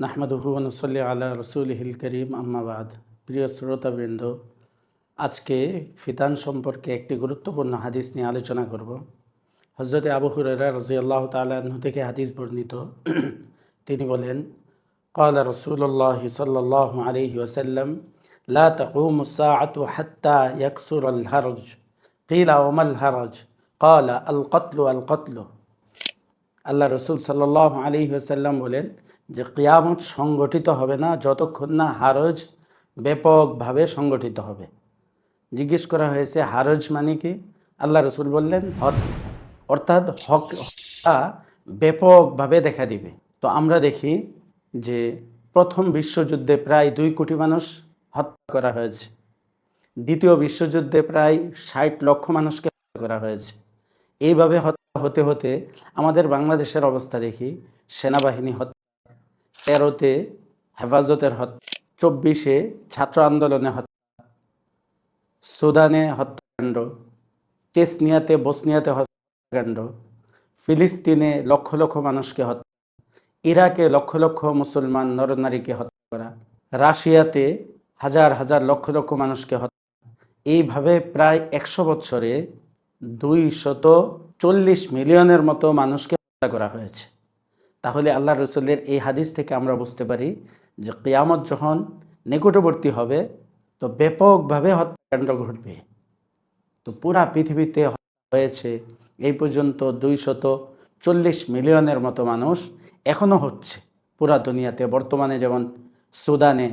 নাহমাদুহু নসল্লি আলা রসুলহিল করিম আম্মাবাদ প্রিয় শ্রোতাবৃন্দ আজকে ফিতান সম্পর্কে একটি গুরুত্বপূর্ণ হাদিস নিয়ে আলোচনা করব হজরতে আবু হুরেরা রাজি আল্লাহ তালু থেকে হাদিস বর্ণিত তিনি বলেন قال رسول الله صلى الله عليه وسلم لا تقوم الساعة حتى يكثر الهرج قيل وما الهرج قال القتل القتل আল্লাহ রসুল সাল্লাহ আলী সাল্লাম বলেন যে কিয়ামত সংগঠিত হবে না যতক্ষণ না হারজ ব্যাপকভাবে সংগঠিত হবে। জিজ্ঞেস করা হয়েছে, হারজ মানে কি? আল্লাহ রসুল বললেন, হক, অর্থাৎ হক ব্যাপকভাবে দেখা দিবে। তো আমরা দেখি যে প্রথম বিশ্বযুদ্ধে প্রায় দুই কোটি মানুষ হত্যা করা হয়েছে। দ্বিতীয় বিশ্বযুদ্ধে প্রায় ষাট লক্ষ মানুষকে হত্যা করা হয়েছে। এইভাবে হত্যা হতে হতে আমাদের বাংলাদেশের অবস্থা দেখি, সেনাবাহিনী হত্যা, তেরোতে হেফাজতের হত্যা, চব্বিশে ছাত্র আন্দোলনে হত্যা, সুদানে হত্যাকাণ্ড, চেসনিয়াতে, বসনিয়াতে হত্যাকাণ্ড, ফিলিস্তিনে লক্ষ লক্ষ মানুষকে হত্যা, ইরাকে লক্ষ লক্ষ মুসলমান নরনারীকে হত্যা করা, রাশিয়াতে হাজার হাজার লক্ষ লক্ষ মানুষকে হত্যা, এইভাবে প্রায় একশো বছরে দুই শত চল্লিশ মিলিয়নের মতো মানুষকে হত্যা করা হয়েছে। তাহলে আল্লাহ রসুলের এই হাদিস থেকে আমরা বুঝতে পারি যে কেয়ামত যখন নিকটবর্তী হবে, তো ব্যাপকভাবে হত্যাকাণ্ড ঘটবে। তো পুরা পৃথিবীতে হয়েছে। এই পর্যন্ত দুই শত চল্লিশ মিলিয়নের মতো মানুষ এখনও হচ্ছে। পুরা দুনিয়াতে বর্তমানে যেমন সুদানে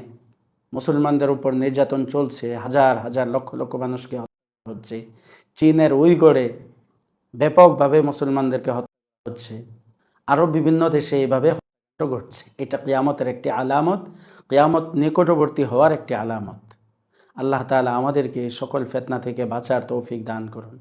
মুসলমানদের উপর নির্যাতন চলছে, হাজার হাজার লক্ষ লক্ষ মানুষকে হচ্ছে। চীনের উইগড়ে ব্যাপকভাবে মুসলমানদেরকে হত্যা হচ্ছে আরও বিভিন্ন দেশে এইভাবে হত্যা ঘটছে এটা কেয়ামতের একটি আলামত, কেয়ামত নিকটবর্তী হওয়ার একটি আলামত। আল্লাহ তালা আমাদেরকে সকল ফেতনা থেকে বাঁচার তৌফিক দান করুন।